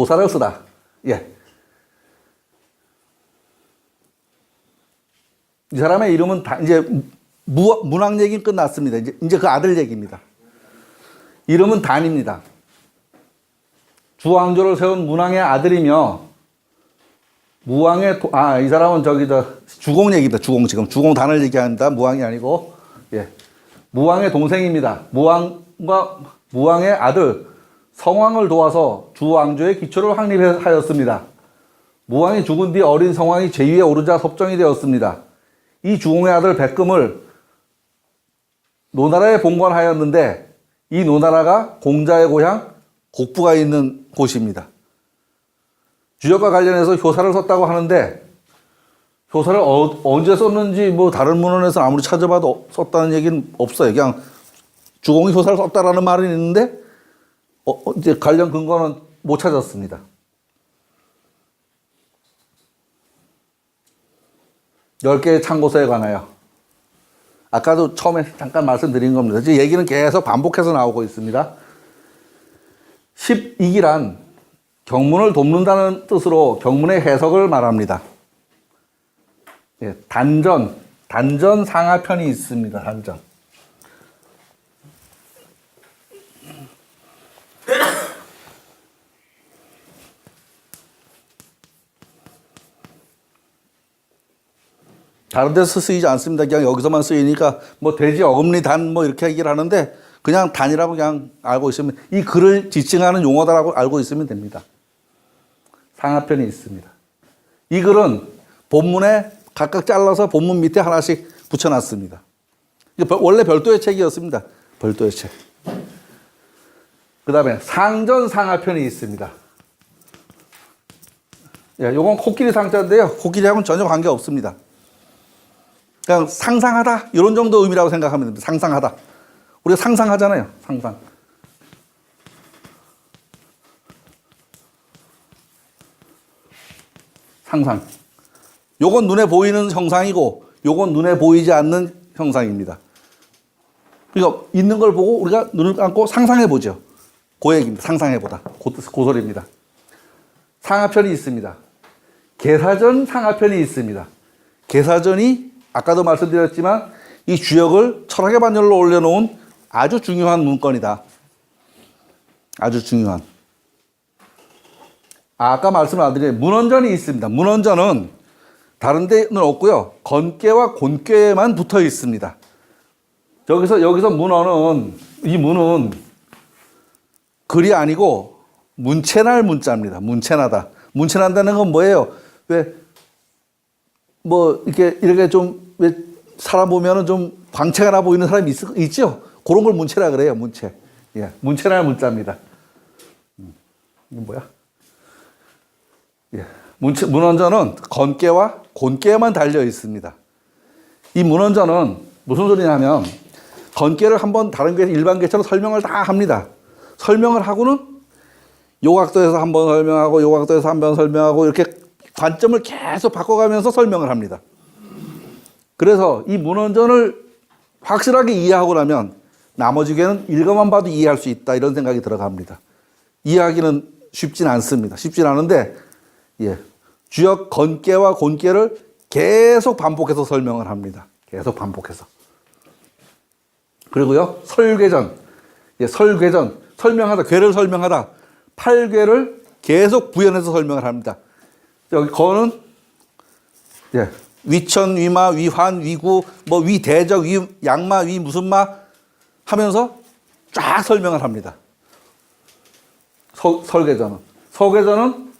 효사를 쓰다. 예. 이 사람의 이름은 다 이제 무, 문학 얘기는 끝났습니다. 이제, 이제 그 아들 얘기입니다. 이름은 단입니다. 주왕조를 세운 문왕의 아들이며 무왕의 도, 아, 이 사람은 저기 저 주공 얘기입니다. 주공 지금 주공 단을 얘기합니다. 무왕이 아니고 예. 무왕의 동생입니다. 무왕과 무왕의 아들 성왕을 도와서 주왕조의 기초를 확립하였습니다. 무왕이 죽은 뒤 어린 성왕이 제위에 오르자 섭정이 되었습니다. 이 주공의 아들 백금을 노나라에 봉건하였는데 이 노나라가 공자의 고향 곡부가 있는 곳입니다. 주역과 관련해서 효사를 썼다고 하는데 효사를 어, 언제 썼는지 뭐 다른 문헌에서 아무리 찾아봐도 썼다는 얘기는 없어요. 그냥 주공이 효사를 썼다라는 말은 있는데 어, 어, 이제 관련 근거는 못 찾았습니다. 열 개의 참고서에 관하여 아까도 처음에 잠깐 말씀드린 겁니다. 지금 얘기는 계속 반복해서 나오고 있습니다. 12기란 경문을 돕는다는 뜻으로 경문의 해석을 말합니다. 예, 단전, 단전 상하편이 있습니다. 단전. 다른 데서 쓰이지 않습니다. 그냥 여기서만 쓰이니까 뭐 돼지 어금니 단 뭐 이렇게 얘기를 하는데 그냥 단이라고 그냥 알고 있으면 이 글을 지칭하는 용어다라고 알고 있으면 됩니다. 상하편이 있습니다. 이 글은 본문에 각각 잘라서 본문 밑에 하나씩 붙여놨습니다. 원래 별도의 책이었습니다. 별도의 책. 그 다음에 상전 상하편이 있습니다. 예, 요건 코끼리 상자인데요. 코끼리하고는 전혀 관계 없습니다. 그냥 상상하다 이런 정도 의미라고 생각하면 됩니다. 상상하다. 우리가 상상하잖아요. 상상. 상상. 요건 눈에 보이는 형상이고 요건 눈에 보이지 않는 형상입니다. 그러니까 있는 걸 보고 우리가 눈을 감고 상상해 보죠. 그 얘기입니다. 상상해 보다. 고, 고소리입니다. 상하편이 있습니다. 계사전 상하편이 있습니다. 계사전이 아까도 말씀드렸지만 이 주역을 철학의 반열로 올려놓은 아주 중요한 문건이다. 아주 중요한. 아, 아까 말씀을 안 드린 문헌전이 있습니다. 문헌전은 다른 데는 없고요. 건께와 곤께만 붙어 있습니다. 여기서 여기서 문헌은 이 문은 글이 아니고 문체날 문자입니다. 문체나다. 문체난다는 건 뭐예요? 왜 뭐 이렇게 이렇게 좀 왜 사람 보면은 좀 광채가 나 보이는 사람이 있, 있죠? 그런 걸 문체라 그래요. 문체. 예, 문체날 문자입니다. 음, 이건 뭐야? 예, 문체, 문헌전은 건께와 곤께만 달려 있습니다. 이 문헌전은 무슨 소리냐면 건께를 한번 다른 게 일반 계처럼 설명을 다 합니다. 설명을 하고는 요 각도에서 한 번 설명하고 요 각도에서 한 번 설명하고 이렇게 관점을 계속 바꿔가면서 설명을 합니다. 그래서 이 문헌전을 확실하게 이해하고 나면 나머지 개는 읽어만 봐도 이해할 수 있다 이런 생각이 들어갑니다. 이해하기는 쉽진 않습니다. 쉽진 않은데 예. 주역 건께와 곤께를 계속 반복해서 설명을 합니다. 계속 반복해서. 그리고요, 설괴전. 예, 설괴전. 설명하다, 괴를 설명하다. 팔괴를 계속 부연해서 설명을 합니다. 여기 거는, 예, 위천, 위마, 위환, 위구, 뭐 위대적, 위 양마, 위 무슨 마 하면서 쫙 설명을 합니다. 서, 설계전은. 설계전은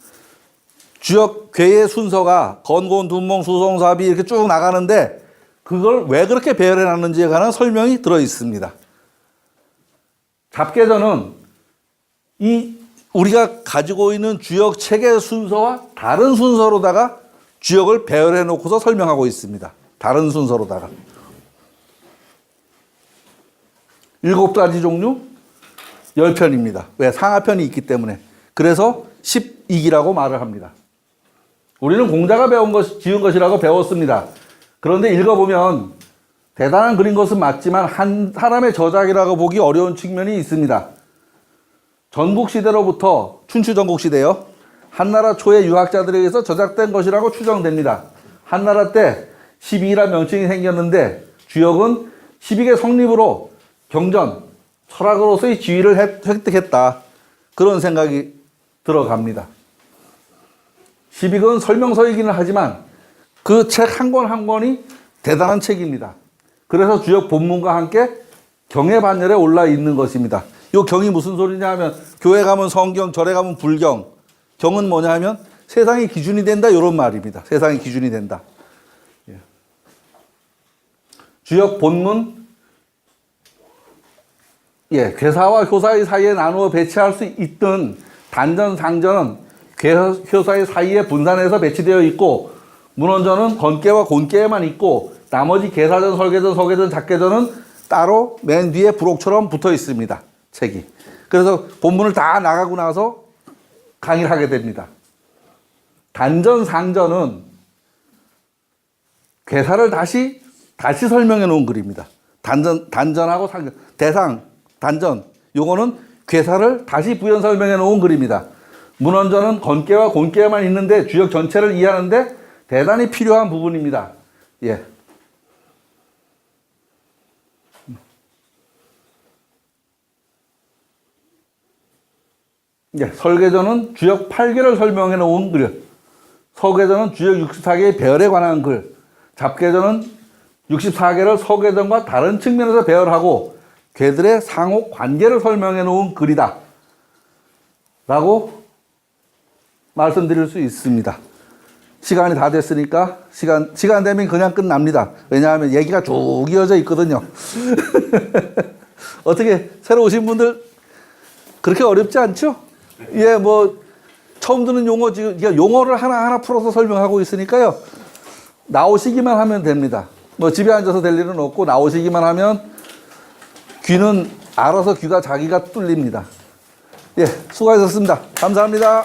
주역 괴의 순서가 건곤, 둔몽, 수송, 사비 이렇게 쭉 나가는데 그걸 왜 그렇게 배열해 놨는지에 관한 설명이 들어 있습니다. 잡계전은 이 우리가 가지고 있는 주역 책의 순서와 다른 순서로다가 주역을 배열해 놓고서 설명하고 있습니다. 다른 순서로다가. 일곱 가지 종류, 열 편입니다. 왜? 상하편이 있기 때문에. 그래서 12기라고 말을 합니다. 우리는 공자가 배운 것, 지은 것이라고 배웠습니다. 그런데 읽어보면 대단한 그린 것은 맞지만 한 사람의 저작이라고 보기 어려운 측면이 있습니다. 전국 시대로부터 춘추 전국시대요. 한나라 초의 유학자들에 의해서 저작된 것이라고 추정됩니다. 한나라 때 12기란 명칭이 생겼는데 주역은 12개 성립으로 경전, 철학으로서의 지위를 획- 획득했다. 그런 생각이 들어갑니다. 12권 설명서이기는 하지만 그 책 한권한 권이 대단한 책입니다. 그래서 주역 본문과 함께 경의 반열에 올라 있는 것입니다. 이 경이 무슨 소리냐 하면 교회 가면 성경, 절에 가면 불경. 경은 뭐냐 하면 세상이 기준이 된다 이런 말입니다. 세상이 기준이 된다. 예. 주역 본문 예, 괴사와 효사의 사이에 나누어 배치할 수 있던 단전, 상전은 괴효사의 사이에 분산해서 배치되어 있고 문헌전은 건계와 곤계에만 있고 나머지 계사전, 설계전, 서계전, 작계전은 따로 맨 뒤에 부록처럼 붙어 있습니다. 책이. 그래서 본문을 다 나가고 나서 강의를 하게 됩니다. 단전, 상전은 괴사를 다시 다시 설명해 놓은 글입니다. 단전 단전하고 상전 대상 단전 요거는 괴사를 다시 부연 설명해 놓은 글입니다. 문헌전은 건계와 곤계만 있는데 주역 전체를 이해하는데 대단히 필요한 부분입니다. 예. 예, 설계전은 주역 8개를 설명해 놓은 글. 서계전은 주역 64개의 배열에 관한 글. 잡계전은 64개를 서계전과 다른 측면에서 배열하고 괴들의 상호 관계를 설명해 놓은 글이다. 라고 말씀드릴 수 있습니다. 시간이 다 됐으니까 시간 시간 되면 그냥 끝납니다. 왜냐하면 얘기가 쭉 이어져 있거든요. 어떻게 새로 오신 분들 그렇게 어렵지 않죠? 예, 뭐 처음 듣는 용어 지금 이게 용어를 하나 하나 풀어서 설명하고 있으니까요. 나오시기만 하면 됩니다. 뭐 집에 앉아서 될 일은 없고 나오시기만 하면 귀는 알아서 귀가 자기가 뚫립니다. 예, 수고하셨습니다. 감사합니다.